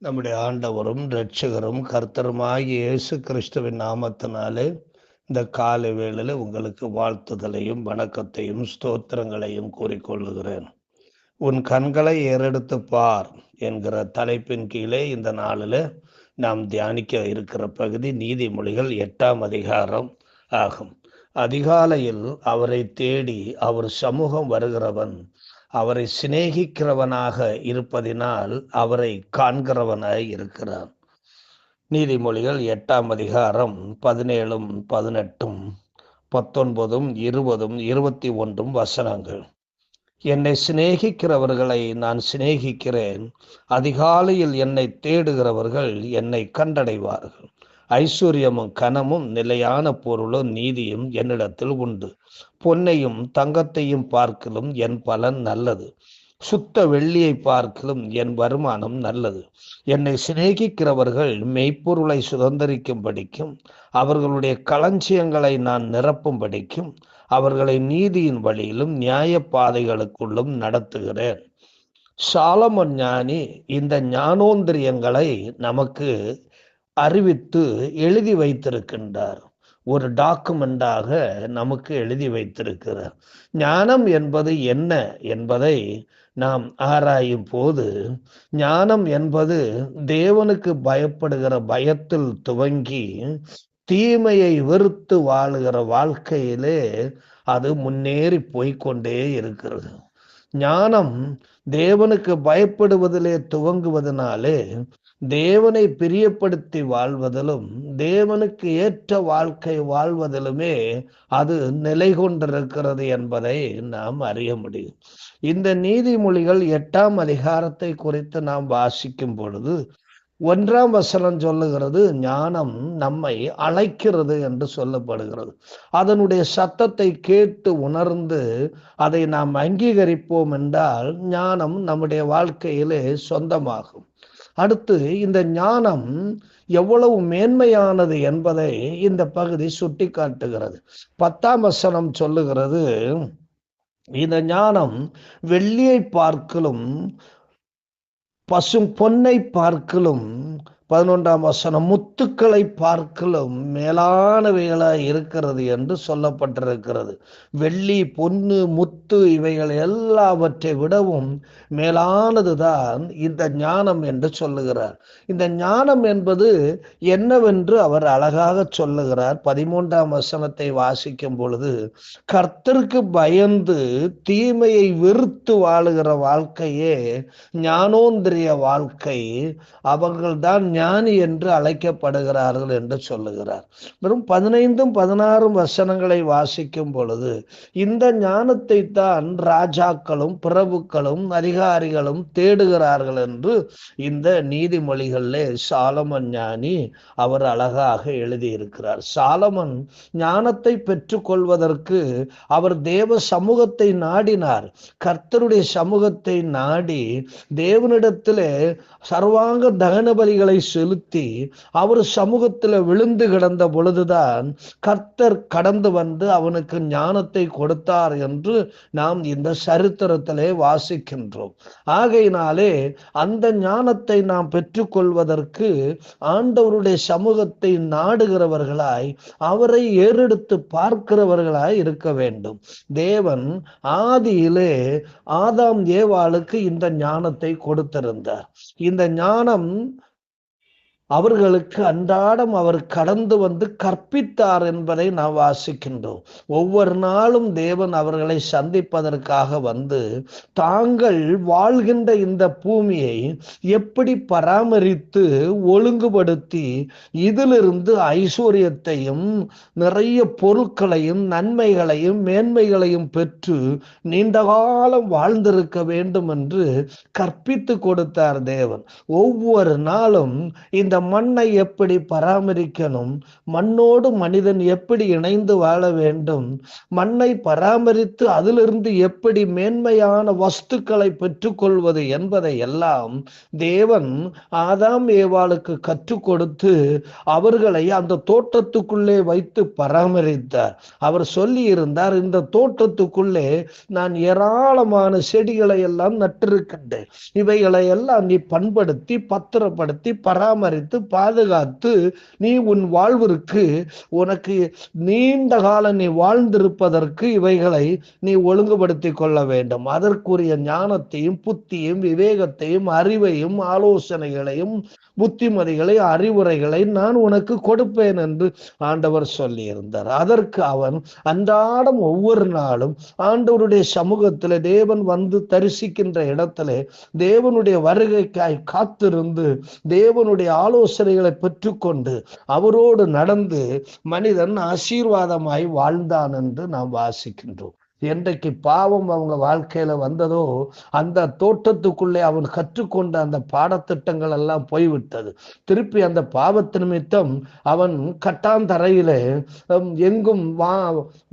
நம்முடைய ஆண்டவரும் இரட்சகரும் கர்த்தருமாகிய இயேசு கிறிஸ்துவின் நாமத்தினாலே இந்த காலை வேளையில் உங்களுக்கு வாழ்த்துதலையும் வணக்கத்தையும் ஸ்தோத்திரங்களையும் கூறிக்கொள்ளுகிறேன். உன் கண்களை ஏறெடுத்து பார் என்கிற தலைப்பின் கீழே இந்த நாளில் நாம் தியானிக்க இருக்கிற பகுதி நீதிமொழிகள் எட்டாம் அதிகாரம் ஆகும். அதிகாலையில் அவரை தேடி அவர் சமூகம் வருகிறவன் அவரை சிநேகிக்கிறவனாக இருப்பதினால் அவரை காண்கிறவனாய் இருக்கிறான் நீதிமொழிகள் எட்டாம் அதிகாரம் பதினேழும் பதினெட்டும் பத்தொன்பதும் இருபதும் இருபத்தி ஒன்றும் வசனங்கள். என்னை சிநேகிக்கிறவர்களை நான் சிநேகிக்கிறேன். அதிகாலையில் என்னை தேடுகிறவர்கள் என்னை கண்டடைவார்கள். ஐஸ்வர்யமும் கனமும் நிலையான பொருளும் நீதியும் என்னிடத்தில் உண்டு. பொன்னையும் தங்கத்தையும் பார்க்கலும் என் பலன் நல்லது. சுத்த வெள்ளியை பார்க்கலும் என் வருமானம் நல்லது. என்னை சிநேகிக்கிறவர்கள் மெய்ப்பொருளை சுதந்திரிக்கும்படிக்கும் அவர்களுடைய களஞ்சியங்களை நான் நிரப்பும்படிக்கும் அவர்களை நீதியின் வழியிலும் நியாய பாதைகளுக்குள்ளும் நடத்துகிறேன். சாலமன் ஞானி இந்த ஞானோந்திரியங்களை நமக்கு அறிவித்து எழுதி வைத்திருக்கின்றார். ஒரு டாக்குமெண்டாக நமக்கு எழுதி வைத்திருக்கிறார். ஞானம் என்பது என்ன என்பதை நாம் ஆராயும் போது ஞானம் என்பது தேவனுக்கு பயப்படுகிற பயத்தில் துவங்கி தீமையை வெறுத்து வாழுகிற வாழ்க்கையிலே அது முன்னேறி போய்கொண்டே இருக்கிறது. ஞானம் தேவனுக்கு பயப்படுவதிலே துவங்குவதனாலே தேவனை பிரியப்படுத்தி வாழ்வதிலும் தேவனுக்கு ஏற்ற வாழ்க்கை வாழ்வதிலுமே அது நிலை கொண்டிருக்கிறது என்பதை நாம் அறிய முடியும். இந்த நீதிமொழிகள் எட்டாம் அதிகாரத்தை குறித்து நாம் வாசிக்கும் பொழுது ஒன்றாம் வசனம் சொல்லுகிறது ஞானம் நம்மை அழைக்கிறது என்று சொல்லப்படுகிறது. அதனுடைய சத்தத்தை கேட்டு உணர்ந்து அதை நாம் அங்கீகரிப்போம் என்றால் ஞானம் நம்முடைய வாழ்க்கையிலே சொந்தமாகும். அடுத்து இந்த ஞானம் எவ்வளவு மேன்மையானது என்பதை இந்த பகுதி சுட்டி காட்டுகிறது பத்தாம் வசனம் சொல்லுகிறது இந்த ஞானம் வெள்ளியை பார்க்கலும் பசும் பொன்னை பார்க்கலும் பதினொன்றாம் வசனம் முத்துக்களை பார்க்கலும் மேலானவைகளாக இருக்கிறது என்று சொல்லப்பட்டிருக்கிறது. வெள்ளி பொன்னு முத்து இவைகள் எல்லாவற்றை விடவும் மேலானதுதான் இந்த ஞானம் என்று சொல்லுகிறார். இந்த ஞானம் என்பது என்னவென்று அவர் அழகாக சொல்லுகிறார். பதிமூன்றாம் வசனத்தை வாசிக்கும் பொழுது கர்த்தருக்கு பயந்து தீமையை வெறுத்து வாழுகிற வாழ்க்கையே ஞானோந்திரிய வாழ்க்கை. அவர்கள்தான் ஞானி என்று அழைக்கப்படுகிறார்கள் என்று சொல்லுகிறார். வெறும் பதினைந்தும் பதினாறும் வசனங்களை வாசிக்கும் பொழுது இந்த ஞானத்தை தான் ராஜாக்களும் பிரபுக்களும் அதிகாரிகளும் தேடுகிறார்கள் என்று இந்த நீதிமொழிகளிலே சாலமன் ஞானி அவர் அழகாக எழுதியிருக்கிறார். சாலமன் ஞானத்தை பெற்றுக்கொள்வதற்கு அவர் தேவ சமூகத்தை நாடினார். கர்த்தருடைய சமூகத்தை நாடி தேவனிடத்திலே சர்வாங்க தகன பலிகளை செலுத்தி அவர் சமூகத்தில் விழுந்து கிடந்த பொழுதுதான் கர்த்தர் கடந்து வந்து அவனுக்கு ஞானத்தை கொடுத்தார் என்று நாம் இந்த சரித்திரத்திலே வாசிக்கின்றோம். ஆகையினாலே அந்த ஞானத்தை நாம் பெற்றுக்கொள்வதற்கு ஆண்டவருடைய சமூகத்தை நாடுகிறவர்களாய் அவரை ஏறெடுத்து பார்க்கிறவர்களாய் இருக்க வேண்டும். தேவன் ஆதியிலே ஆதாம் ஏவாளுக்கு இந்த ஞானத்தை கொடுத்திருந்தார். இந்த ஞானம் அவர்களுக்கு அன்றாடம் அவர் கடந்து வந்து கற்பித்தார் என்பதை நாம் வாசிக்கின்றோம். ஒவ்வொரு நாளும் தேவன் அவர்களை சந்திப்பதற்காக வந்து தாங்கள் வாழ்கின்ற இந்த பூமியை எப்படி பராமரித்து ஒழுங்குபடுத்தி இதிலிருந்து ஐஸ்வர்யத்தையும் நிறைய பொருட்களையும் நன்மைகளையும் மேன்மைகளையும் பெற்று நீண்ட காலம் வாழ்ந்திருக்க வேண்டும் என்று கற்பித்து கொடுத்தார் தேவன். ஒவ்வொரு நாளும் இந்த மண்ணை எப்படி பராமரிக்கணும்? மண்ணோடு மனிதன் எப்படி இணைந்து வாழ வேண்டும்? மண்ணை பராமரித்து அதிலிருந்து எப்படி மேன்மையான வஸ்துக்களை பெற்றுக்கொள்வது என்பதை எல்லாம் தேவன் ஆதாம் ஏவாளுக்கு கற்றுக் கொடுத்து அவர்களை அந்த தோட்டத்துக்குள்ளே வைத்து பராமரித்தார். அவர் சொல்லி இருந்தார் இந்த தோட்டத்துக்குள்ளே நான் ஏராளமான செடிகளை எல்லாம் நட்டிருக்கின்றேன். இவைகளை எல்லாம் நீ பண்படுத்தி பத்திரப்படுத்தி பராமரித்து பாதுகாத்து நீ உன் வாழ்விற்கு உனக்கு நீண்ட காலம் நீ வாழ்ந்திருப்பதற்கு இவைகளை நீ ஒழுங்குபடுத்தி கொள்ள வேண்டும். அதற்குரிய ஞானத்தையும் புத்தியும் விவேகத்தையும் அறிவையும் ஆலோசனைகளையும் புத்திமதிகளை அறிவுரைகளை நான் உனக்கு கொடுப்பேன் என்று ஆண்டவர் சொல்லியிருந்தார். அதற்கு அவன் அன்றாடம் ஒவ்வொரு நாளும் ஆண்டவருடைய சமூகத்தில் தேவன் வந்து தரிசிக்கின்ற இடத்திலே தேவனுடைய வருகைக்காய் காத்திருந்து தேவனுடைய ஆலோசனைகளை பெற்றுக்கொண்டு அவரோடு நடந்து மனிதன் ஆசீர்வாதமாய் வாழ்ந்தான் என்று நாம் வாசிக்கின்றோம். என்றைக்கு பாவம் அவங்க வாழ்க்கையில வந்ததோ அந்த தோட்டத்துக்குள்ளே அவன் கற்றுக்கொண்ட அந்த பாடத்திட்டங்கள் எல்லாம் போய்விட்டது. திருப்பி அந்த பாவத்து நிமித்தம் அவன் கட்டாந்தரையில எங்கும் வா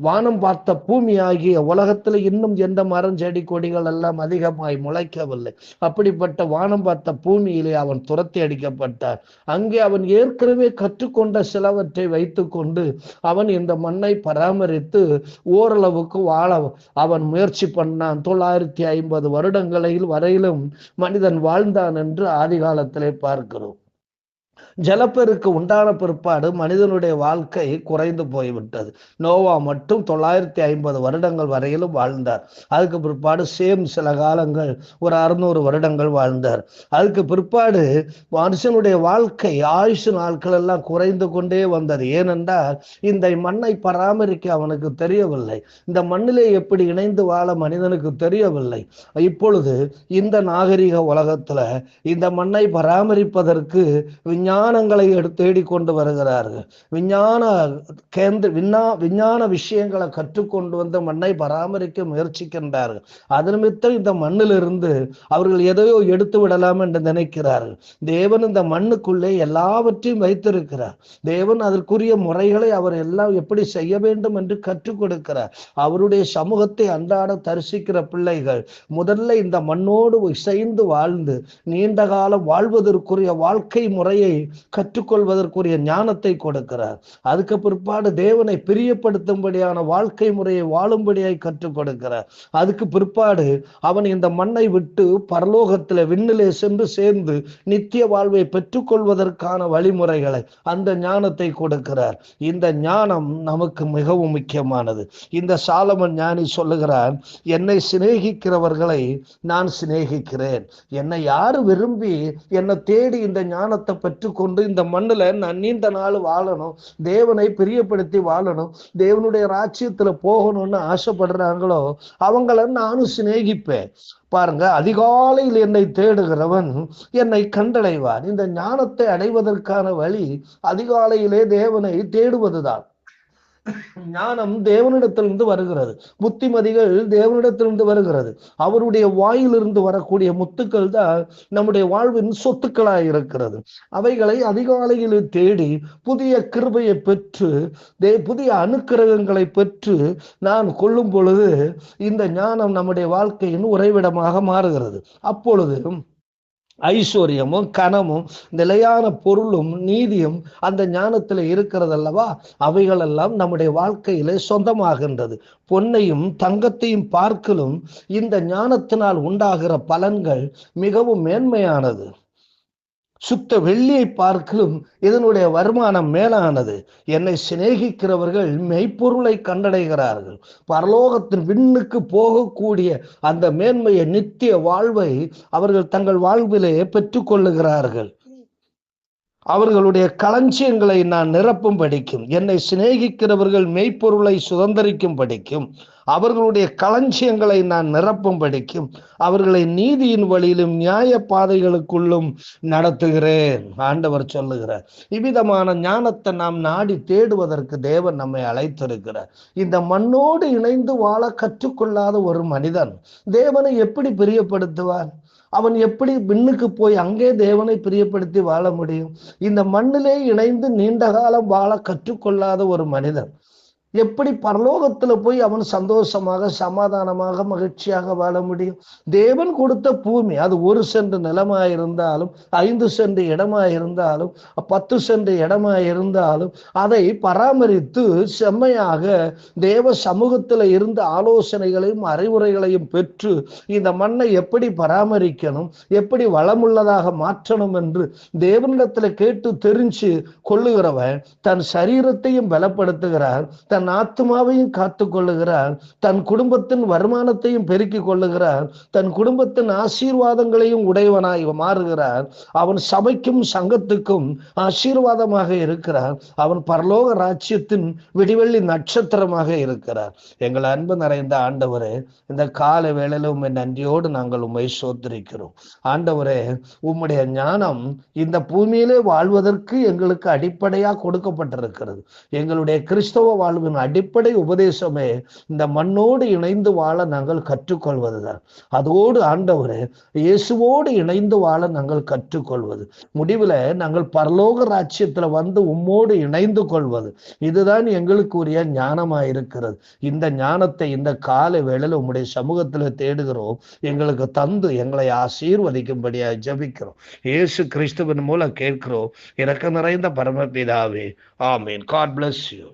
வானம் பார்த்த பூமி ஆகிய உலகத்துல இன்னும் எந்த மரம் செடி கொடிகள் எல்லாம் அதிகமாய் முளைக்கவில்லை. அப்படிப்பட்ட வானம் பார்த்த பூமியிலே அவன் துரத்தி அடிக்கப்பட்டான். அங்கே அவன் ஏற்கனவே கற்றுக்கொண்ட சிலவற்றை வைத்துக்கொண்டு அவன் இந்த மண்ணை பராமரித்து ஓரளவுக்கு வாழ அவன் முயற்சி பண்ணான். தொள்ளாயிரத்தி ஐம்பது வருடங்களில் வரையிலும் மனிதன் வாழ்ந்தான் என்று ஆதி காலத்திலே பார்க்கிறோம். ஜலப்பெருக்கு உண்டான பிற்பாடு மனிதனுடைய வாழ்க்கை குறைந்து போய்விட்டது. நோவா மட்டும் தொள்ளாயிரத்தி ஐம்பது வருடங்கள் வரையிலும் வாழ்ந்தார். அதுக்கு பிற்பாடு சேம் சில காலங்கள் ஒரு அறுநூறு வருடங்கள் வாழ்ந்தார். அதுக்கு பிற்பாடு மனுஷனுடைய வாழ்க்கை ஆயுசு நாட்கள் எல்லாம் குறைந்து கொண்டே வந்தது. ஏனென்றால் இந்த மண்ணை பராமரிக்க அவனுக்கு தெரியவில்லை. இந்த மண்ணிலே எப்படி இணைந்து வாழ மனிதனுக்கு தெரியவில்லை. இப்பொழுது இந்த நாகரிக உலகத்துல இந்த மண்ணை பராமரிப்பதற்கு விஞ்ஞான விஞ்ஞானங்களை எடுத்து தேடிக்கொண்டு வருகிறார்கள். விஞ்ஞான கேந்திர விண்ணா விஞ்ஞான விஷயங்களை கற்றுக்கொண்டு வந்து மண்ணை பராமரிக்க முயற்சிக்கின்றார்கள். அது நிமித்தம் இந்த மண்ணிலிருந்து அவர்கள் எதையோ எடுத்து விடலாம் என்று நினைக்கிறார்கள். தேவன் இந்த மண்ணுக்குள்ளே எல்லாவற்றையும் வைத்திருக்கிறார். தேவன் அதற்குரிய முறைகளை அவர் எல்லாம் எப்படி செய்ய வேண்டும் என்று கற்றுக் கொடுக்கிறார். அவருடைய சமூகத்தை அன்றாட தரிசிக்கிற பிள்ளைகள் முதல்ல இந்த மண்ணோடு இசைந்து வாழ்ந்து நீண்ட காலம் வாழ்வதற்குரிய வாழ்க்கை முறையை கற்றுக்கொள்வதற்குரிய ஞானத்தை கொடுக்கிறார். அதுக்கு பிற்பாடு தேவனை பிரியப்படுத்தும்படியான வாழ்க்கை முறையை வாழும்படியாய் கற்றுக் கொடுக்கிறார் அதுக்கு பிற்பாடு அவன் இந்த மண்ணை விட்டு பரலோகத்தில் விண்ணிலே சென்று சேர்ந்து நித்திய வாழ்வை பெற்றுக்கொள்வதற்கான வழிமுறைகளை அந்த ஞானத்தை கொடுக்கிறார். இந்த ஞானம் நமக்கு மிகவும் முக்கியமானது. இந்த சாலமன் ஞானி சொல்லுகிறார் என்னை சிநேகிக்கிறவர்களை நான் சிநேகிக்கிறேன். என்னை யாரு விரும்பி என்னை தேடி இந்த ஞானத்தை கொண்டு இந்த மண்ணுல நான் நீண்ட நாள் வாழணும். தேவனை பிரியப்படுத்தி வாழணும். தேவனுடைய ராஜ்யத்துல போகணும்னு ஆசைப்படுறாங்களோ அவங்கள நானும் சிநேகிப்பேன். பாருங்க அதிகாலையில் என்னை தேடுகிறவன் என்னை கண்டடைவான். இந்த ஞானத்தை அடைவதற்கான வழி அதிகாலையிலே தேவனை தேடுவதுதான். ஞானம் தேவனிடத்திலிருந்து வருகிறது. புத்திமதிகள் தேவனிடத்திலிருந்து வருகிறது. அவருடைய வாயிலிருந்து வரக்கூடிய முத்துக்கள் தான் நம்முடைய வாழ்வின் சொத்துக்களாய் இருக்கிறது. அவைகளை அதிகாலையில் தேடி புதிய கிருபையை பெற்று தே புதிய அனுக்கிரகங்களை பெற்று நான் கொள்ளும் பொழுது இந்த ஞானம் நம்முடைய வாழ்க்கையின் உறைவிடமாக மாறுகிறது. அப்பொழுது ஐஸ்வர்யமும் கனமும் நிலையான பொருளும் நீதியும் அந்த ஞானத்தில் இருக்கிறது அல்லவா அவைகளெல்லாம் நம்முடைய வாழ்க்கையிலே சொந்தமாகின்றது. பொன்னையும் தங்கத்தையும் பார்க்கலும் இந்த ஞானத்தினால் உண்டாகிற பலன்கள் மிகவும் மேன்மையானது. சுத்த வெள்ளியை பார்க்கலும் இதனுடைய வருமானம் மேலானது. என்னை சிநேகிக்கிறவர்கள் மெய்ப்பொருளை கண்டடைகிறார்கள். பரலோகத்தின் விண்ணுக்கு போகக்கூடிய அந்த மேன்மையை நித்திய வாழ்வை அவர்கள் தங்கள் வாழ்விலே பெற்றுக்கொள்ளுகிறார்கள். அவர்களுடைய களஞ்சியங்களை நான் நிரப்பும் படிக்கும் என்னை சிநேகிக்கிறவர்கள் மெய்ப்பொருளை சுதந்திரிக்கும் படிக்கும் அவர்களுடைய களஞ்சியங்களை நான் நிரப்பும் படிக்கும் அவர்களை நீதியின் வழியிலும் நியாய பாதைகளுக்குள்ளும் நடத்துகிறேன். ஆண்டவர் சொல்லுகிறார் இவ்விதமான ஞானத்தை நாம் நாடி தேடுவதற்கு தேவன் நம்மை அழைத்திருக்கிறார். இந்த மண்ணோடு இணைந்து வாழ கற்றுக்கொள்ளாத ஒரு மனிதன் தேவனை எப்படி பிரியப்படுத்துவான்? அவன் எப்படி விண்ணுக்கு போய் அங்கே தேவனை பிரியப்படுத்தி வாழ முடியும்? இந்த மண்ணிலே இணைந்து நீண்ட காலம் வாழ கற்றுக்கொள்ளாத ஒரு மனிதன் எப்படி பரலோகத்துல போய் அவன் சந்தோஷமாக சமாதானமாக மகிழ்ச்சியாக வாழ முடியும்? தேவன் கொடுத்த பூமி அது ஒரு சென்று நிலமா இருந்தாலும் ஐந்து சென்று இடமா இருந்தாலும் பத்து சென்று இடமா இருந்தாலும் அதை பராமரித்து செம்மையாக தேவ சமூகத்துல இருந்து ஆலோசனைகளையும் அறிவுரைகளையும் பெற்று இந்த மண்ணை எப்படி பராமரிக்கணும் எப்படி வளமுள்ளதாக மாற்றணும் என்று தேவனிடத்துல கேட்டு தெரிஞ்சு கொள்ளுகிறவன் தன் சரீரத்தையும் பலப்படுத்துகிறார் தன் தன் ஆத்மாவையும் காத்து கொள்ளுகிறார் தன் குடும்பத்தின் வருமானத்தையும் பெருக்கிக் கொள்ளுகிறார் தன் குடும்பத்தின் ஆசீர்வாதங்களையும் உடையவனாய் மாறுகிறார். அவன் சபைக்கும் சங்கத்துக்கும் ஆசீர்வாதமாக இருக்கிறார். அவன் பரலோக ராஜ்யத்தின் விடிவெள்ளி நட்சத்திரமாக இருக்கிறார். எங்கள் அன்பு நிறைந்த ஆண்டவரே இந்த கால வேளையில உண்மை நன்றியோடு நாங்கள் உண்மை சோதரிக்கிறோம் ஆண்டவரே உம்முடைய ஞானம் இந்த பூமியிலே வாழ்வதற்கு எங்களுக்கு அடிப்படையாக கொடுக்கப்பட்டிருக்கிறது. எங்களுடைய கிறிஸ்தவ வாழ்வின் அடிப்படை உபதேசமே இந்த மண்ணோடு இணைந்து வாழ நாங்கள் கற்றுக்கொள்வதுதான். அதோடு ஆண்டவர் இயேசுவோடு இணைந்து வாழ நாங்கள் கற்றுக்கொள்வது. முடிவுல நாங்கள் பரலோக ராஜ்யத்தில் வந்து உம்மோடு இணைந்து கொள்வது. இதுதான் எங்களுக்கு உரிய ஞானமா இருக்கிறது இந்த ஞானத்தை இந்த கால வேளையில் உம்முடைய சமூகத்துல தேடுகிறோம். எங்களுக்கு தந்து எங்களை ஆசீர்வதிக்கும்படியாக ஜபிக்கிறோம். இயேசு கிறிஸ்துவின் மூலம் கேட்கிறோம். இறக்க நிறைந்த பரமபிதாவே. ஆமீன். God bless you